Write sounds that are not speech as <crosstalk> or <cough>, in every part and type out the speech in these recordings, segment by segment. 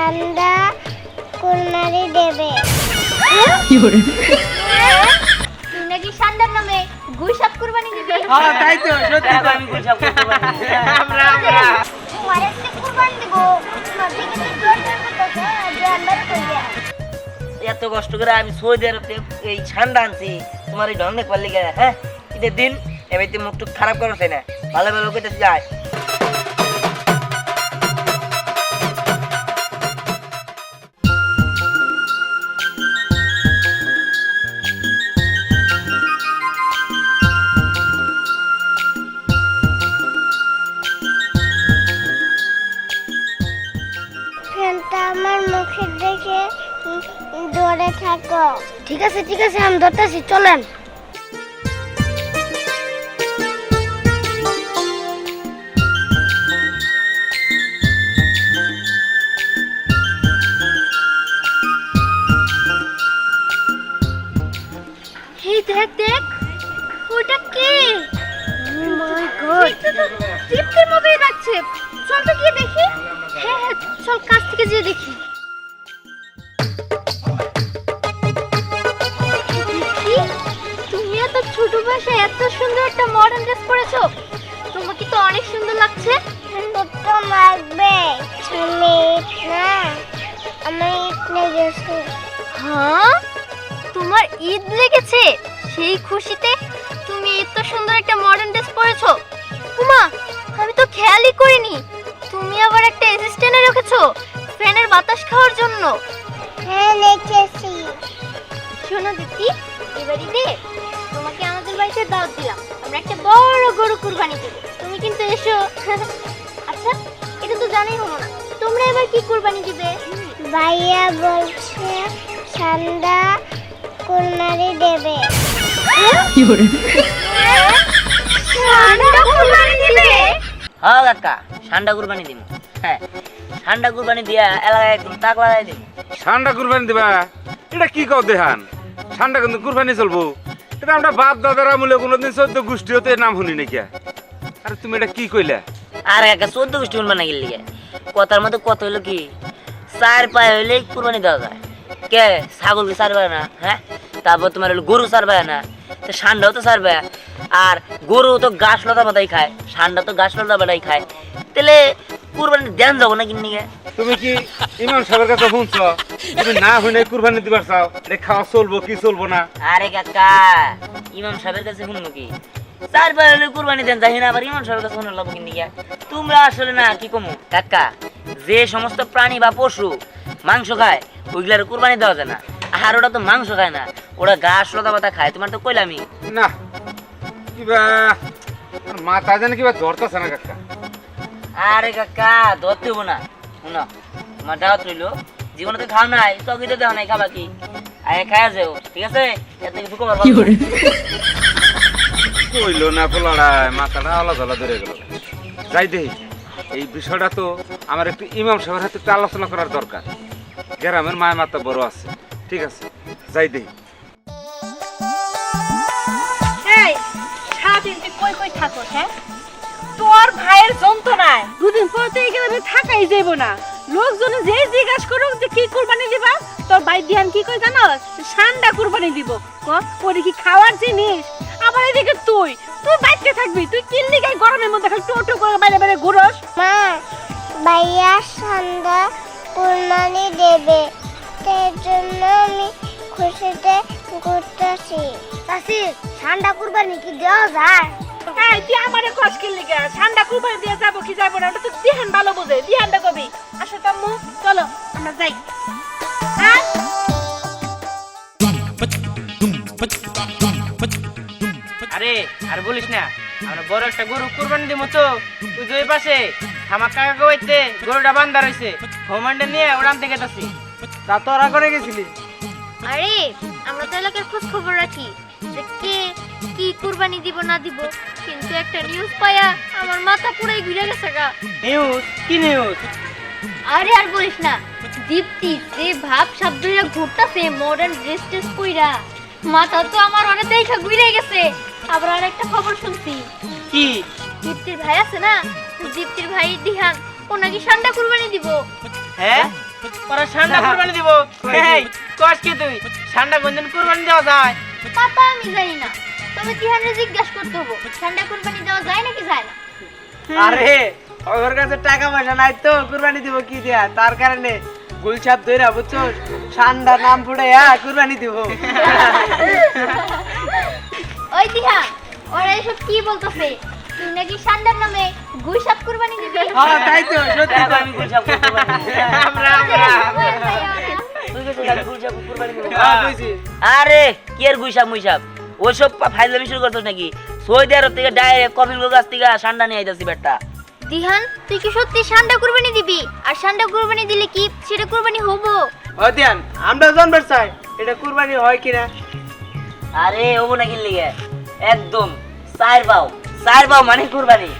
ঠান্ডা কুরমারি দেবে। তুই নাকি সান্ডার নামে গুইসাপ কুরবানি দিবি। হ্যাঁ তাই তো সত্যি তো। আমি করতে পারি আমরা আমরা। তোমার একটা কুরবানি দিব। তোমার দিকে জোর জোর করতেছে যে আন্ডার কইবে এত কষ্ট করে আমি সৌদি আরবে এই ঠান্ডা আনছি তোমার এই দেখবার লিগে হ্যাঁ? ঈদের দিন এবার তুই মুখ টুক খারাপ করছে না। ভালো ভালো কইতে যায় আছে আমি ধরতেছি চলেন। এত সুন্দর একটা মডার্ন ড্রেস পরেছো? তোমাকে তো অনেক সুন্দর লাগছে। তো লাগবে। আমি না আমার ইটনে গেছে। হ্যাঁ? তোমার ঈদ লেগেছে? সেই খুশিতে তুমি এত সুন্দর একটা মডার্ন ড্রেস পরেছো। উমা আমি তো খেয়ালই করিনি। তুমি আবার একটা অ্যাসিস্ট্যান্টে রেখেছো ফ্যানের বাতাস খাওয়ার জন্য। হ্যাঁ লেখেছি শোনো দিদি এবারে তোমাকে আমাদের বাড়িতে দাওয়াত দিলাম। আমরা একটা বড় গরু কুরবানি দেবো। তুমি কিন্তু এসো। আচ্ছা এটা তো জানাই হলো না। তোমরা এবার কি কুরবানি দিবে? ভাইয়া বলছে ঠান্ডা দেবে। কুরবানি দিবে? হ্যাঁ কাকা ঠান্ডা কুরবানি দিন হ্যাঁ ঠান্ডা কুরবানি দিয়া এলাকায় একদম তাক লাগাই দিন ঠান্ডা কুরবানি দিবা? এটা কি কও দেহান? ঠান্ডা কিন্তু কুরবানি চলবো। এটা আমরা বাপ দাদারা মূল্য কোনোদিন চোদ্দ গোষ্ঠী হতে নাম শুনি নাকি আরে তুমি এটা কি কইলা? আর কাকা চোদ্দ গোষ্ঠী উনবা না গেলি কথার মধ্যে কত হইল কি? চার পায়ে হইলে কুরবানি দেওয়া যায়। কে? ছাগলকে চার পায় না? হ্যাঁ? তারপর তোমার হলো গরু পায় না। তো ষান্ডাও তো পায় আর গরু তো গাছ লতা পাতাই খায়। ষান্ডা তো গাছ লতা পাতাই খায়। তাহলে কুরবানি দেন যাব না কিনে তুমি কি ইমাম সাহেবের কাছে শুনছ? তুমি না কুরবানি দিবার চাও খাওয়া চলবো কি চলবো না? আরে কাকা ইমাম সাহেবের কাছে শুনব কি? হলে কুরবানি দেন যাই না আবার ইমাম সাহেবের কাছে শুনে লাভ তোমরা আসলে না কি কমু? কাকা যে সমস্ত প্রাণী বা পশু মাংস খায় ওইগুলার কুরবানি দেওয়া যায় না। আর ওটা তো মাংস খায় না ওরা ঘাস লতা পাতা খায় তোমার তো কইলামি না কিবা মাথা জানে কিবা ধরতেছে না কাকা। আরে কাকা ধরতে হব না। শুনো তোমার দাওয়াত রইল জীবনে তো খাও নাই চকি তো দেওয়া নাই খাবা কি? আরে খায়া যাও ঠিক আছে? এত কিছু কমার কইলো না পোলাড়ায় মাথাটা আলাদা আলাদা ধরে গেল। যাই দেহি এই বিষয়টা তো আমার একটু ইমাম সাহেবের হাতে একটু আলোচনা করার দরকার। গ্রামের মায় মাতা বড় আছে ঠিক আছে? যাই তুই কই কই থাকো হ্যাঁ? তোর ভাইয়ের যন্ত্রণায় দুদিন পর তো এই থাকাই যাইব না। লোকজন যে জিজ্ঞাসা করুক যে কি কুরবানি দিবা তোর ভাই দিহান কি কই জানো? সান্ডা কুরবানি দিব। ক? ওরে কি খাওয়ার জিনিস। আবার এদিকে তুই তুই বাইতে থাকবি তুই কিনলি গাই গরমের মধ্যে খালি টোটো করে বাইরে বাইরে ঘুরস। মা ভাইয়া ঠান্ডা কুরবানি দেবে। তাই জন্য আমি খুশিতে ঘুরতেছি। চাষি ঠান্ডা কুরবানি কি দেওয়া যায়? তুই আমারে কষ্ট কিনলি গা সান্ডা কুরবানি দিয়ে যাব কি যাব না? তো দিহান ভালো বোঝে দিহানটা কবি। আসো তাম্মু চলো আমরা যাই। হ্যাঁ? আরে আর বলিস না আমরা বড় একটা গরু কুরবানি দিব তো। তুই দুই পাশে আমার কাকা কইতে গরুটা বান্ধা রইছে হোমান্ডে নিয়ে ওরাম থেকে যাচ্ছি তা তোরা করে গেছিলি? আরে আমরা তো এলাকার খোঁজ খবর রাখি। যে কে কি কুরবানি দিব না দিব কিন্তু একটা নিউজ পায়া আমার মাথা পুরাই ঘুরে গেছে গা। নিউজ কি নিউজ আরে আর বলিস না দীপ্তি যে ভাব শব্দরা ঘুরতাছে মডার্ন ড্রেস কইরা। মাথা তো আমার অনেক দেখা ঘুরে গেছে। আবার আর একটা খবর শুনছি। কি? দীপ্তির ভাই আছে না? দীপ্তির ভাই দিহান ও নাকি সান্ডা কুরবানি দিব। হ্যাঁ? ওরা ঠান্ডা কুরবানি দিব। এই কস কি তুই? ঠান্ডা কোনদিন কুরবানি দেওয়া যায়? পাপা আমি জানি না। তবে তিহানরে জিজ্ঞাসা করতে হব? ঠান্ডা কুরবানি দেওয়া যায় নাকি যায় না? আরে ওর কাছে টাকা পয়সা নাই তো কুরবানি দিব কি দিয়া? তার কারণে গুলছাপ দইরা বুঝছ ঠান্ডা নাম ফুটে কুরবানি দিব। ওই তিহান ওরা এসব কি বলতেছে? তুই নাকি ঠান্ডার নামে গুইসাপ কুরবানি দিবি? হ্যাঁ তাই তো সত্যি তো। আমি গুলশাপ করতে পারি আমরা আমরা। কুরবানি দেবো। হ্যাঁ, আরে কি আর গুইসাপ মুইসাপ ওইসব ফাইজলামি শুরু করছিস নাকি? সৌদি আরব থেকে ডাইরেক্ট কফিল গাছ থেকে ঠান্ডা নিয়ে আইতাছি বেটা। দিহান তুই কি সত্যি ঠান্ডা কুরবানি দিবি? আর ঠান্ডা কুরবানি দিলে কি সেটা কুরবানি হব? ও ধ্যান আমরা জানবার চাই এটা কুরবানি হয় কিনা? আরে ওবো নাকি লিগে একদম চার পাও চার পাও মানে কুরবানি।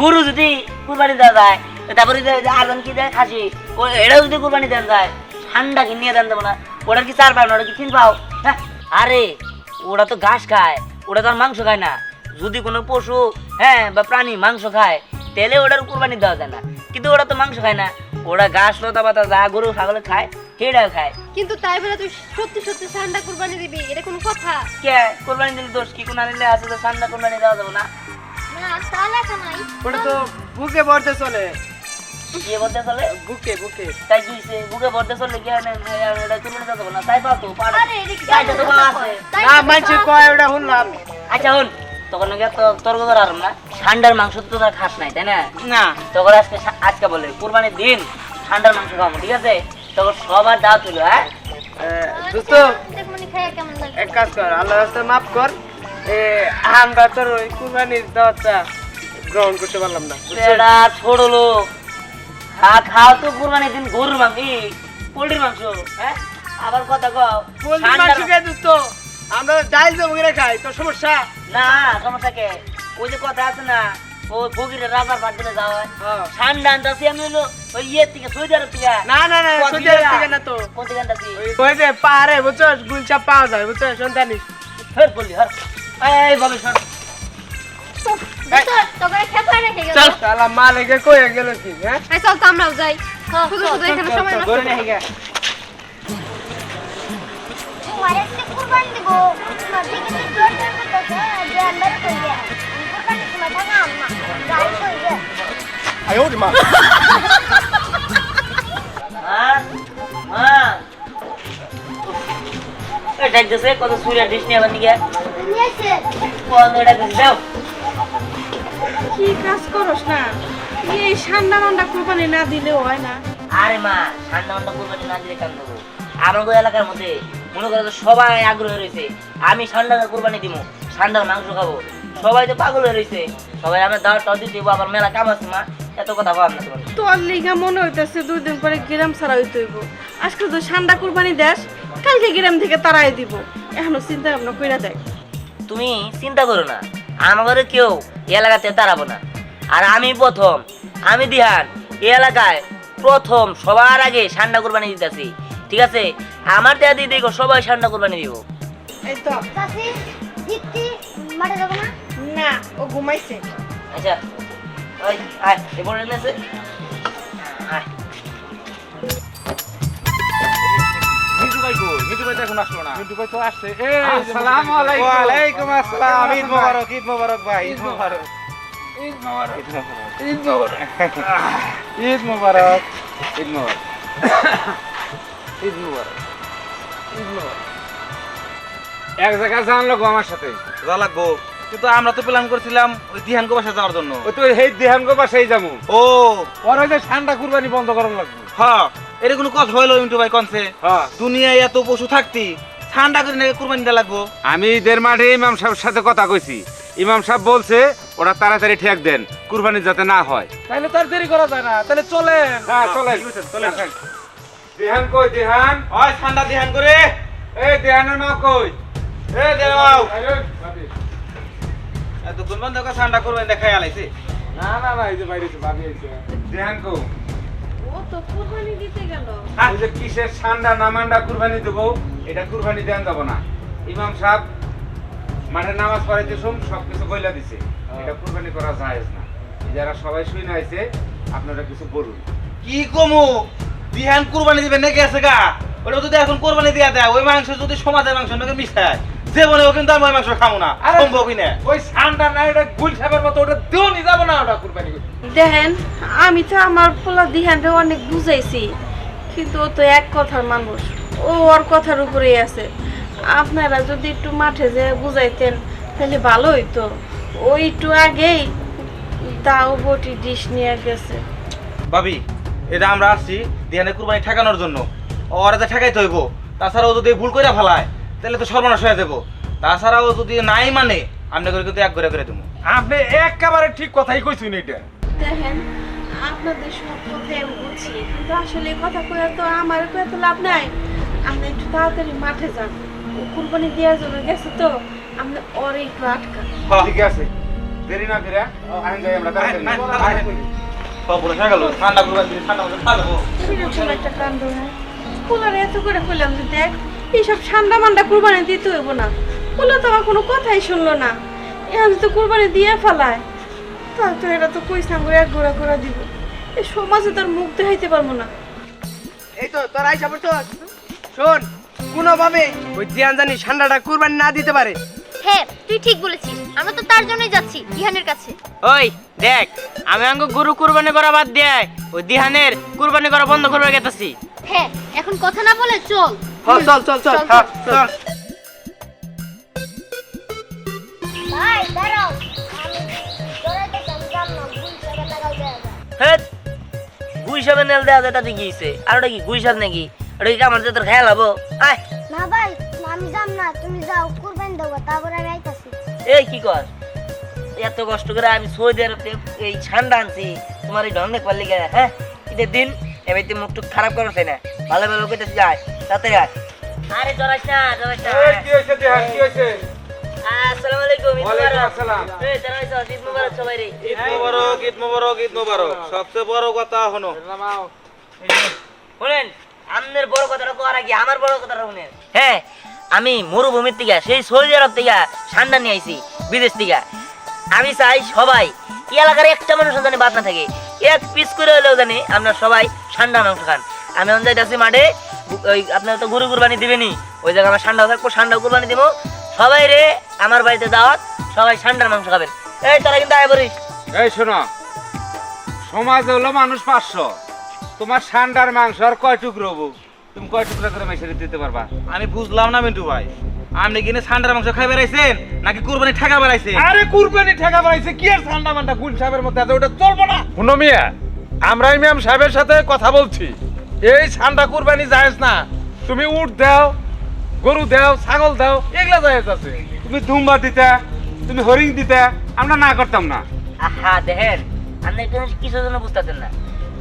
গরু যদি কুরবানি দেওয়া যায় তো তারপরে যে যে কি দেয়? খাসি। ও এটাও যদি কুরবানি দেওয়া যায় ঠান্ডা কি নিয়ে দেন দেবো না। ওটার কি চার পাও না ওটা কি তিন পাও? হ্যাঁ আরে ওরা তো ঘাস খায় ওরা তো আর মাংস খায় না। যদি কোনো পশু হ্যাঁ বা প্রাণী মাংস খায় তাহলে ওটার কুরবানি দেওয়া যায় না। কিন্তু ওরা তো মাংস খায় না। ওরা ঘাস লতা পাতা যা গরু ছাগল খায় সেটাও খায়। কিন্তু তাই বলে তুই সত্যি সত্যি ঠান্ডা কুরবানি দিবি? এটা কোনো কথা? কে? কোরবানি দিলে দোষ কি? কোন আনিলে আছে তো ঠান্ডা কোরবানি দেওয়া যাবে না। না তাহলে একটা নাই। ওটা তো বুকে ভরতে চলে। কি বলতে চলে? বুকে বুকে। তাই দুইছে বুকে ভরতে চলে কি না এটা কোরবানি যাবে না? তাই পাতো পারো আরে এটা কি তাই তো পাওয়া আছে। না মানছি কয় ওটা শুনলাম। আচ্ছা হন তখন নাকি তর্ক করা না। ঠান্ডার মাংস তো তোরা খাস নাই তাই না? না। তখন আজকে আজকে বলে কোরবানির দিন ঠান্ডার মাংস খাব ঠিক আছে? তখন সবার দাওয়াত হইল হ্যাঁ? দোস্ত দেখ মনে খাইয়া কেমন লাগে এক কাজ কর আল্লাহ রাস্তায় মাফ কর। এ আমরা তোর ওই কুরবানির দাওয়াতটা গ্রহণ করতে পারলাম না? ছোট লোক। খা খাও তো কোরবানির দিন গরুর মাংস ই, পোল্ট্রির মাংস হ্যাঁ? আবার কথা কও পোল্ট্রি ঠান্ডার- মাংস খেয়ে দোস্ত আমরা ডাইল জমগিরে খাই তোর সমস্যা? না সমস্যা কে? ওই যে কথা আছে না ও ফকিরের রাজার পাট দিলে যাওয়া। ঠান্ডা আনতাছি আমি হলো ওই ইয়ের থেকে সৌদি আরব থেকে। না না না সৌদি আরব থেকে না তো। কোন থেকে আনতাছি ওই- ওই যে পাহাড়ে বুঝছ গুলচাপ পাওয়া যায় বুঝছ সন্তানিস হর বললি হর এই বলে সর আমরাও যাই। শুধু শুধু এখানে সময় মা। মা কত সুরিয়া ডিশ নিয়ে আবার কোন ডাকতেছে দাও কি কাজ করস না? এই ঠান্ডা কুরবানি না দিলেও হয় না। আরে মা ঠান্ডা কোরবানি না দিলে কেন দেবো আমার এলাকার মধ্যে মনে করো সবাই আগ্রহ রয়েছে। আমি ঠান্ডা কোরবানি দিব ঠান্ডার মাংস খাব। সবাই তো পাগল হয়ে রয়েছে। সবাই আমার দাওয়াত টাও দিতে আবার মেলা কাম আছে মা এত কথা ভাব না তোমার তোর লিগা মনে হইতেছে দুই দিন পরে গ্রাম ছাড়া হইতে হইব। আজকে তো ঠান্ডা কুরবানি দেশ কালকে গ্রাম থেকে তারাই দিব। এখনও চিন্তা ভাবনা কইরা দেখ। তুমি চিন্তা করো না আমাদের কেউ এলাকাতে দাঁড়াবো না। আর আমি প্রথম আমি দিহান এই এলাকায় প্রথম সবার আগে সান্না কোরবানি দিতেছি। ঠিক আছে? আমার দেয়া দিয়ে দেখো সবাই সান্না কোরবানি দিব। এই তো। চাচি জিততি মাঠে যাব না? না ও ঘুমাইছে। আচ্ছা আয় এবার এনেছে আয়। ভাই কই মিঠু ভাই তো এখন আসলো না। মিঠু ভাই তো আসছে। আসসালামু আলাইকুম। ওয়ালাইকুম আসসালাম। ঈদ মোবারক ঈদ মোবারক ভাই ঈদ মোবারক। ঈদ মোবারক। ঈদ মোবারক। ঈদ মোবারক। <laughs> ঈদ মোবারক। <coughs> ঈদ মোবারক। ঈদ মোবারক। এক জায়গায় জানলো গো আমার সাথে। যা লাগবো। কিন্তু আমরা তো প্ল্যান করছিলাম ওই দিহানকে বাসা যাওয়ার জন্য। ওই তো হেই দেহান গো বাসাই যাব। ও। ওর ওই যে ঠান্ডা কুরবানি বন্ধ করার লাগবে। হ্যাঁ। এটা কোনো কথা হইল ইন্টু ভাই কনসে হ্যাঁ। দুনিয়ায় এত পশু থাকতি ঠান্ডা করে নাকি কুরবানি দেওয়া লাগবো। আমি ঈদের মাঠে ইমাম সাহেবের সাথে কথা কইছি। ইমাম সাহেব বলছে ওরা তাড়াতাড়ি ঠেক দেন কুরবানি যাতে না হয়। তাহলে তার দেরি করা যায় না তাহলে চলে হ্যাঁ চলেন। চলেন। দেহান কই দেহান? হয় ঠান্ডা দিহান করে। এই দেহানের মা কই? এ দেওয়াও। এত দেখা ঠান্ডা কুরবানি দেখাই আলাইছে। না না না এই যে বাইরে আইছে। দেহান কো ও তো কুরবানি দিতে গেল। ওই যে কিসের ঠান্ডা না কুরবানি দেবো এটা কুরবানি দেন যাব না। ইমাম সাহেব মাঠে নামাজ পড়াইতে শুন সবকিছু বইলা দিছে। এটা কুরবানি করা যায় না। যারা সবাই শুই আইছে আপনারা কিছু বলুন। কি কমু? দিহান কুরবানি দিবে নাকি আছে গা? ওটা যদি এখন কুরবানি দিয়া দেয় ওই মাংস যদি সমাজের মাংস নাকি মিশায় জীবনেও কিন্তু আমি ওই মাংস খাব না আরে- সম্ভবই না ওই সান্ডা না এটা গুল সাপের মতো ওটা দিও নি যাব না ওটা কুরবানি করতে। দেখেন আমি তো আমার পোলা দিহানরে অনেক বুঝাইছি কিন্তু ও তো এক কথার মানুষ। ও ওর কথার উপরেই আছে। আপনারা যদি একটু মাঠে যে বুঝাইতেন তাহলে ভালো হইতো। ও একটু আগেই দাও বটি ডিশ নিয়ে গেছে। ভাবি এটা আমরা আসছি দিহানের কুরবানি ঠেকানোর জন্য। ওরা তো ঠেকাইতে হইব। তাছাড়া ও যদি ভুল করে ফেলায় তাহলে তো সর্বনাশ হয়ে যাব তাছাড়া ও যদি নাই মানে আমরা করে কিন্তু এক করে করে দেবো আপনি একেবারে ঠিক কথাই কইছুন এটা দেখেন আপনাদের সব কথাই আমি কিন্তু আসলে কথা কয়ে তো আমার কয়ে তো লাভ নাই। আপনি একটু তাড়াতাড়ি মাঠে যান ও কুরবানি দেওয়ার জন্য গেছে তো আপনি ওর একটু আটকান ঠিক আছে। দেরি না করে আইন যাই আমরা ঠান্ডা ঠান্ডা এত করে কইলাম যে দেখ এইসব ঠান্ডা মান্ডা কুরবানি দিতে হইব না। তো আমার কোনো কথাই শুনলো না। এখন তো কুরবানি দিয়ে ফেলায়। তা তো এরা তো কইসাম করে এক ঘোরা ঘোরা দিব। এই সমাজে তার মুখ দেখাইতে পারব না। এই তো তোর আইসা পড়তো শোন কোনোভাবে ওই দিয়ান জানি ঠান্ডাটা কুরবানি না দিতে পারে। হ্যাঁ তুই ঠিক বলেছিস। আমরা তো তার জন্যই যাচ্ছি দিহানের কাছে। ওই দেখ আমি আঙ্গ গরু কুরবানি করা বাদ দিয়ে ওই দিহানের কুরবানি করা বন্ধ করবে গেতেছি। হ্যাঁ এখন কথা না বলে চল। চল চল চল চল, চল। ভাই দাঁড়াও। যায় হেট গুই সাপে নেল দেওয়া যায় তাতে গিয়েছে আর ওটা কি গুই সাপ নাকি? ওটা কি আমার তোর খেয়াল হব? আয়। না ভাই আমি যাম না তুমি যাও কুরবানি দেবো তারপর আমি আইতাছি। এই কি কর? এত কষ্ট করে আমি সৌদি আরবে এই ঠান্ডা আনছি তোমার এই ঢং দেখবার লিগে হ্যাঁ? ঈদের দিন এবার তুই মুখ টুক খারাপ করছে না। ভালো ভালো কইতে যায় তাড়াতাড়ি আয়। আরে জরাস না না কি হয়েছে কি হয়েছে আসসালামু আলাইকুম ঈদ মুবারক। আসসালাম। এই জরাস ঈদ মুবারক সবাই রে ঈদ মোবারক ঈদ মোবারক ঈদ মোবারক। সবচেয়ে বড় কথা হনো শুনেন আপনার বড় কথাটা কোয়ার আগে আমার বড় কথাটা শুনেন। হ্যাঁ আমি মরুভূমির থেকে সেই সৌদি আরব থেকে ঠান্ডা নিয়ে আইছি বিদেশ থেকে। আমি চাই সবাই এই এলাকার একটা মানুষ জানি বাদ না থাকে। এক পিস করে হলেও জানি আপনার সবাই ঠান্ডা মাংস খান। আমি অন যাইতেছি মাঠে ওই আপনার তো গরু কুরবানি দিবেনি ওই জায়গায় আমার ঠান্ডা থাকব ঠান্ডা কুরবানি দিব। সবাই রে আমার বাড়িতে দাওয়াত সবাই ঠান্ডার মাংস খাবেন এই তারা কিন্তু আয় বলিস। এই শোনো। সমাজ হলো মানুষ পাঁচশো। তোমার সান্ডার মাংস আর কয় টুকরো হব? তুমি কয় টুকরো করে মেশিনে দিতে পারবা? আমি বুঝলাম না মিন্টু ভাই। আপনি কিনে ঠান্ডার মাংস খাই বেড়াইছেন নাকি কুরবানি ঠেকা বেড়াইছেন? আরে কুরবানি ঠেকা বাড়াইছে কি আর ঠান্ডা মান্ডা গুল সাহেবের মধ্যে আছে? ওটা চলবো না। শুনো মিয়া আমরা ইমাম সাহেবের সাথে কথা বলছি। এই ঠান্ডা কুরবানি যায়স না। তুমি উট দাও গরু দাও ছাগল দাও এগুলা যায়স আছে তুমি ধুমবা দিতা তুমি হরিং দিতা আমরা না করতাম না। আহা দেখেন আপনি একটা কিছু জন্য বুঝতেছেন না।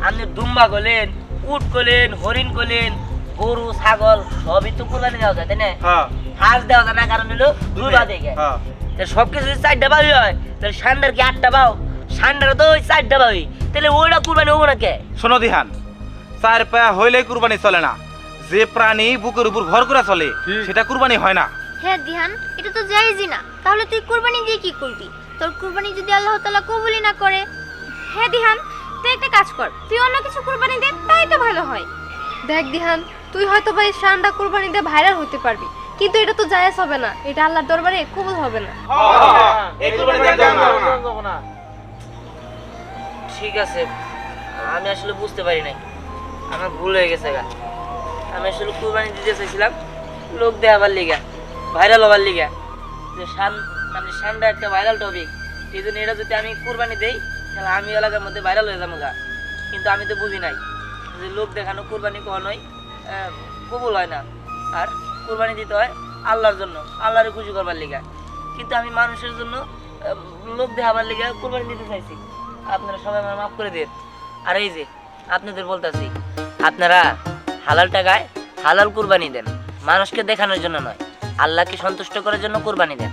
আপনি দুম্বা গলেন উট গলেন হরিণ গলেন গরু ছাগল সবই তো কোরবানি দেওয়া যায় তাই না? হ্যাঁ। হাঁস দেওয়া যায় না কারণ হলো দুধ দেখে হ্যাঁ। সব কিছু যদি চারটা পাবি হয় তাহলে সান্ডার কি আটটা পাও সান্ডার তো ওই চারটা পাবি তাহলে ওইটা কুরবানি হব না কে? শোনো দিহান চার পায়া হইলে কুরবানি চলে না। যে প্রাণী বুকের উপর ভর করে চলে সেটা কুরবানি হয় না। হ্যাঁ দিহান এটা তো জায়েজই না। তাহলে তুই কুরবানি দিয়ে কি করবি? তোর কুরবানি যদি আল্লাহ তাআলা কবুলই না করে। হ্যাঁ দিহান তুই একটা কাজ কর। তুই অন্য কিছু কুরবানি দে তাই তো ভালো হয়। দেখ দিহান তুই হয়তো ভাই শানটা কুরবানি দিয়ে ভাইরাল হতে পারবি। কিন্তু এটা তো জায়েজ হবে না। এটা আল্লাহর দরবারে কবুল হবে না। এই কুরবানি দেওয়া যাবে না। ঠিক আছে আমি আসলে বুঝতে পারি নাই। আমার ভুল হয়ে গেছে গা। আমি আসলে কুরবানি দিতে চাইছিলাম, লোক দেখাবার লিগা ভাইরাল হবার লিগা। যে শান মানে শানটা একটা ভাইরাল টপিক এই জন্য এটা যদি আমি কুরবানি দেই, তাহলে আমি এলাকার মধ্যে ভাইরাল হয়ে যাব গা। কিন্তু আমি তো বুঝি নাই যে লোক দেখানো কুরবানি কখনোই কবুল হয় না। আর কুরবানি দিতে হয় আল্লাহর জন্য, আল্লাহরে খুশি করবার লিগা। কিন্তু আমি মানুষের জন্য লোক দেখাবার লিগা কুরবানি দিতে চাইছি। আপনারা সবাই আমার মাফ করে দিন। আর এই যে, আপনাদের বলতেছি, আপনারা হালাল টাকায় হালাল কুরবানি দেন। মানুষকে দেখানোর জন্য নয়। আল্লাহকে সন্তুষ্ট করার জন্য কুরবানি দেন।